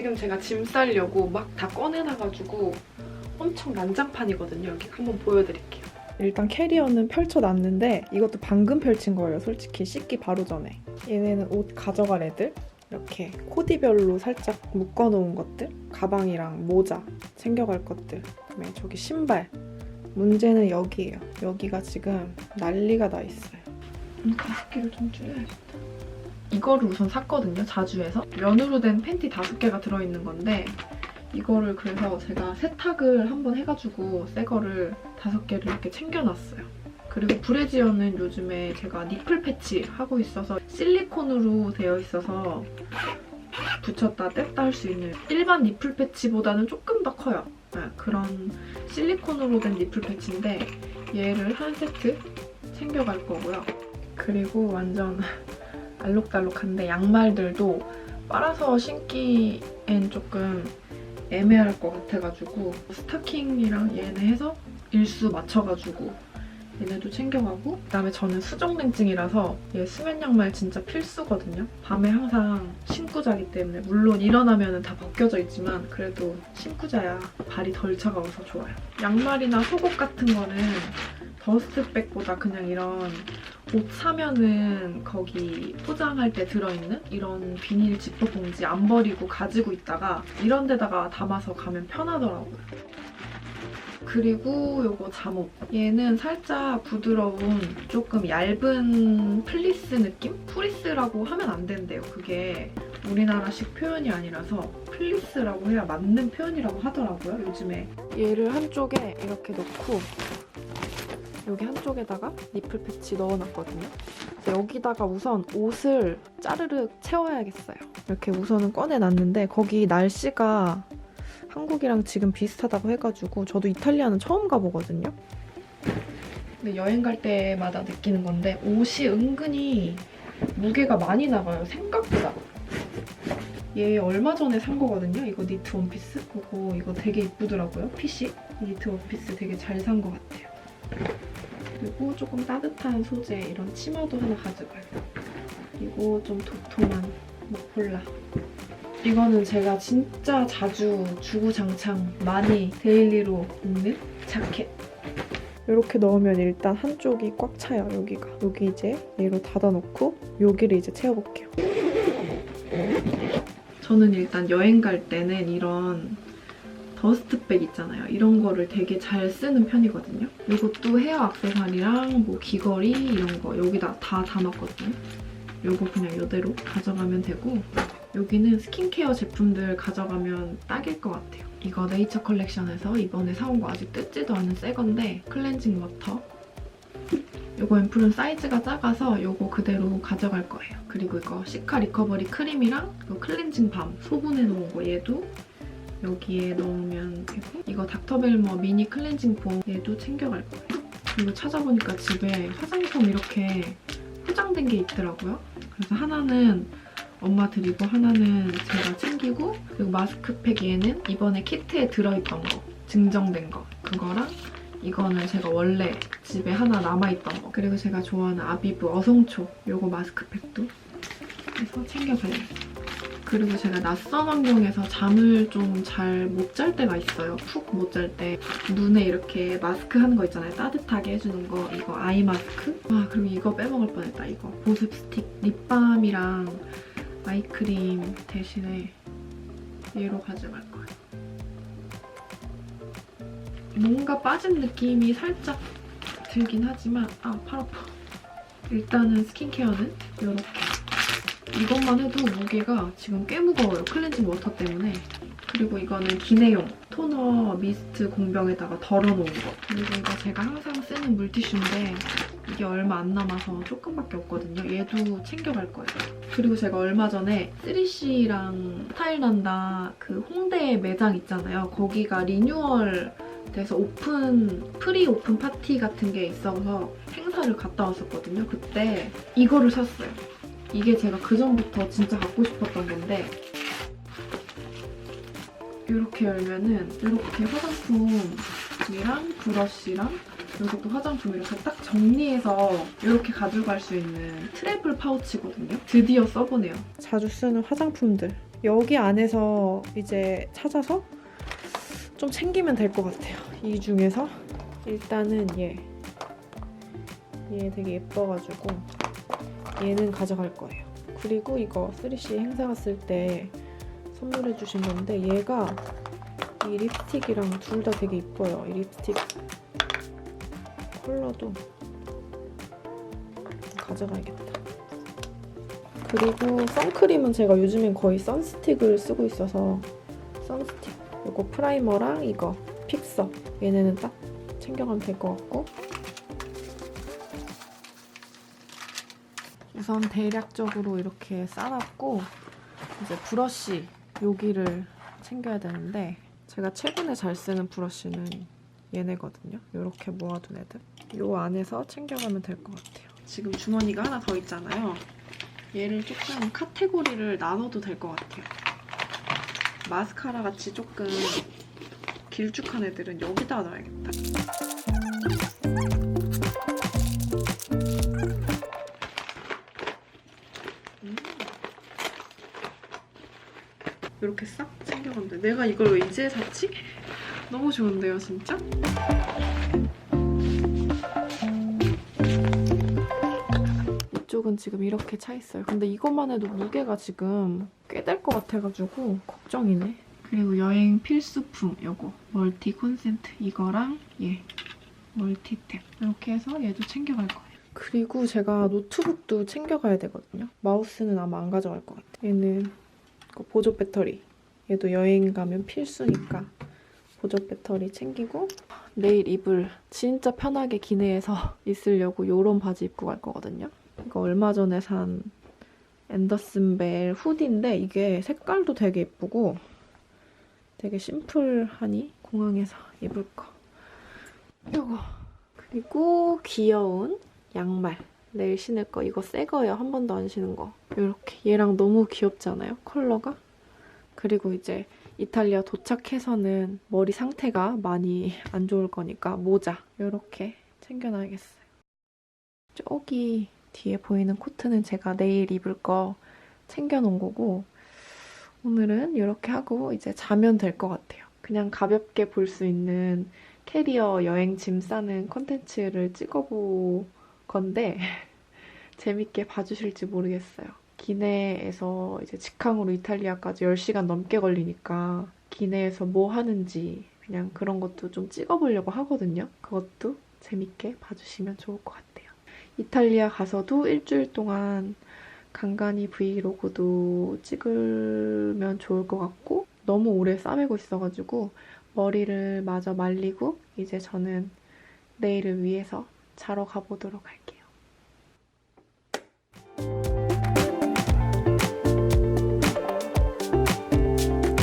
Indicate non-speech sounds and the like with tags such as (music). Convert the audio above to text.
지금 제가 짐 싸려고 막 다 꺼내놔가지고 엄청 난장판이거든요. 여기 한번 보여드릴게요. 일단 캐리어는 펼쳐놨는데 이것도 방금 펼친 거예요. 솔직히 씻기 바로 전에. 얘네는 옷 가져갈 애들. 이렇게 코디별로 살짝 묶어놓은 것들. 가방이랑 모자 챙겨갈 것들. 그다음에 저기 신발. 문제는 여기예요. 여기가 지금 난리가 나 있어요. 음, 가습기를 좀 줄여야겠다. 이거를 우선 샀거든요, 자주에서. 면으로 된 팬티 다섯 개가 들어있는 건데 이거를 그래서 제가 세탁을 한번 해가지고 새 거를 다섯 개를 이렇게 챙겨놨어요. 그리고 브래지어는 요즘에 제가 니플 패치 하고 있어서 실리콘으로 되어 있어서 붙였다 뗐다 할 수 있는 일반 니플 패치보다는 조금 더 커요. 네, 그런 실리콘으로 된 니플 패치인데 얘를 한 세트 챙겨갈 거고요. 그리고 완전 알록달록한데 양말들도 빨아서 신기엔 조금 애매할 것 같아가지고 스타킹이랑 얘네 해서 일수 맞춰가지고 얘네도 챙겨가고 그다음에 저는 수정냉증이라서 얘 수면 양말 진짜 필수거든요. 밤에 항상 신고 자기 때문에 물론 일어나면 다 벗겨져 있지만 그래도 신고 자야 발이 덜 차가워서 좋아요. 양말이나 속옷 같은 거는 더스트백보다 그냥 이런 옷 사면은 거기 포장할 때 들어있는 이런 비닐 지퍼 봉지 안 버리고 가지고 있다가 이런 데다가 담아서 가면 편하더라고요. 그리고 요거 잠옷. 얘는 살짝 부드러운 조금 얇은 플리스 느낌? 프리스라고 하면 안 된대요. 그게 우리나라식 표현이 아니라서 플리스라고 해야 맞는 표현이라고 하더라고요. 요즘에. 얘를 한쪽에 이렇게 넣고 여기 한쪽에다가 니플 패치 넣어놨거든요. 여기다가 우선 옷을 짜르륵 채워야겠어요. 이렇게 우선은 꺼내놨는데 거기 날씨가 한국이랑 지금 비슷하다고 해가지고 저도 이탈리아는 처음 가보거든요. 근데 여행 갈 때마다 느끼는 건데 옷이 은근히 무게가 많이 나가요. 생각보다. 얘 얼마 전에 산 거거든요. 이거 니트 원피스. 그거 이거 되게 이쁘더라고요. 핏이. 니트 원피스 되게 잘 산 것 같아요. 그리고 조금 따뜻한 소재 이런 치마도 하나 가져가요. 그리고 좀 도톰한 머플라. 이거는 제가 진짜 자주 주구장창 많이 데일리로 입는 자켓. 이렇게 넣으면 일단 한쪽이 꽉 차요, 여기가. 여기 이제 얘로 닫아놓고 여기를 이제 채워볼게요. 저는 일단 여행 갈 때는 이런 더스트백 있잖아요. 이런 거를 되게 잘 쓰는 편이거든요. 이것도 헤어 액세서리랑 뭐 귀걸이 이런 거 여기다 다 담았거든요. 요거 그냥 이대로 가져가면 되고 여기는 스킨케어 제품들 가져가면 딱일 것 같아요. 이거 네이처 컬렉션에서 이번에 사온 거 아직 뜯지도 않은 새 건데 클렌징 워터. 요거 앰플은 사이즈가 작아서 요거 그대로 가져갈 거예요. 그리고 이거 시카 리커버리 크림이랑 이거 클렌징 밤 소분해 놓은 거 얘도 여기에 넣으면 되고 이거 닥터벨머 미니 클렌징 폼 얘도 챙겨갈 거예요. 이거 찾아보니까 집에 화장품 이렇게 포장된 게 있더라고요. 그래서 하나는 엄마 드리고 하나는 제가 챙기고 그리고 마스크팩 얘는 이번에 키트에 들어있던 거 증정된 거 그거랑 이거는 제가 원래 집에 하나 남아있던 거 그리고 제가 좋아하는 아비브 어성초 요거 마스크팩도 해서 챙겨가요. 그리고 제가 낯선 환경에서 잠을 좀 잘 못 잘 때가 있어요. 푹 못 잘 때. 눈에 이렇게 마스크 하는 거 있잖아요. 따뜻하게 해주는 거. 이거 아이 마스크. 아, 그리고 이거 빼먹을 뻔했다. 이거. 보습 스틱. 립밤이랑 아이크림 대신에 얘로 가져갈 거예요. 뭔가 빠진 느낌이 살짝 들긴 하지만 아, 팔 아파. 일단은 스킨케어는 이렇게. 이것만 해도 무게가 지금 꽤 무거워요. 클렌징 워터 때문에. 그리고 이거는 기내용 토너 미스트 공병에다가 덜어놓은 거. 그리고 이거 제가 항상 쓰는 물티슈인데 이게 얼마 안 남아서 조금밖에 없거든요. 얘도 챙겨갈 거예요. 그리고 제가 얼마 전에 3CE랑 스타일난다 그 홍대 매장 있잖아요. 거기가 리뉴얼 돼서 오픈, 프리 오픈 파티 같은 게 있어서 행사를 갔다 왔었거든요. 그때 이거를 샀어요. 이게 제가 그전부터 진짜 갖고 싶었던 건데 이렇게 열면은 이렇게 화장품이랑 브러쉬랑 이것도 화장품 이렇게 딱 정리해서 이렇게 가져갈 수 있는 트래블 파우치거든요. 드디어 써보네요. 자주 쓰는 화장품들 여기 안에서 이제 찾아서 좀 챙기면 될 것 같아요. 이 중에서 일단은 얘. 얘 되게 예뻐가지고 얘는 가져갈 거예요. 그리고 이거 3C 행사 갔을 때 선물해 주신 건데 얘가 이 립스틱이랑 둘 다 되게 이뻐요. 이 립스틱 컬러도 가져가야겠다. 그리고 선크림은 제가 요즘엔 거의 선스틱을 쓰고 있어서 선스틱 이거 프라이머랑 이거 픽서 얘네는 딱 챙겨가면 될 것 같고 우선 대략적으로 이렇게 싸놨고 이제 브러쉬 여기를 챙겨야 되는데 제가 최근에 잘 쓰는 브러쉬는 얘네거든요. 이렇게 모아둔 애들. 요 안에서 챙겨가면 될 것 같아요. 지금 주머니가 하나 더 있잖아요. 얘를 조금 카테고리를 나눠도 될 것 같아요. 마스카라 같이 조금 길쭉한 애들은 여기다 놔야겠다. 이렇게 싹 돼. 내가 이걸 왜 이제 샀지? 너무 좋은데요, 진짜? 이쪽은 지금 이렇게 차 있어요. 근데 이것만 해도 무게가 지금 꽤 될 것 같아가지고 걱정이네. 그리고 여행 필수품 요거 멀티 콘센트 이거랑 얘 멀티탭 이렇게 해서 얘도 챙겨갈 거예요. 그리고 제가 노트북도 챙겨가야 되거든요. 마우스는 아마 안 가져갈 것 같아요. 얘는 이거 보조 배터리. 얘도 여행 가면 필수니까 보조 배터리 챙기고 내일 입을 진짜 편하게 기내에서 (laughs) 있으려고 요런 바지 입고 갈 거거든요. 이거 얼마 전에 산 앤더슨 벨 후디인데 이게 색깔도 되게 예쁘고 되게 심플하니 공항에서 입을 거. 요거. 그리고 귀여운 양말. 내일 신을 거. 이거 새 거예요. 한 번도 안 신은 거. 이렇게. 얘랑 너무 귀엽지 않아요? 컬러가? 그리고 이제 이탈리아 도착해서는 머리 상태가 많이 (laughs) 안 좋을 거니까 모자. 이렇게 챙겨놔야겠어요. 저기 뒤에 보이는 코트는 제가 내일 입을 거 챙겨놓은 거고 오늘은 이렇게 하고 이제 자면 될 것 같아요. 그냥 가볍게 볼 수 있는 캐리어 여행 짐 싸는 컨텐츠를 찍어볼 건데 (laughs) 재밌게 봐주실지 모르겠어요. 기내에서 이제 직항으로 이탈리아까지 10시간 넘게 걸리니까 기내에서 뭐 하는지 그냥 그런 것도 좀 찍어보려고 하거든요. 그것도 재밌게 봐주시면 좋을 것 같아요. 이탈리아 가서도 일주일 동안 간간히 브이로그도 찍으면 좋을 것 같고 너무 오래 싸매고 있어가지고 머리를 마저 말리고 이제 저는 내일을 위해서 자러 가보도록 할게요.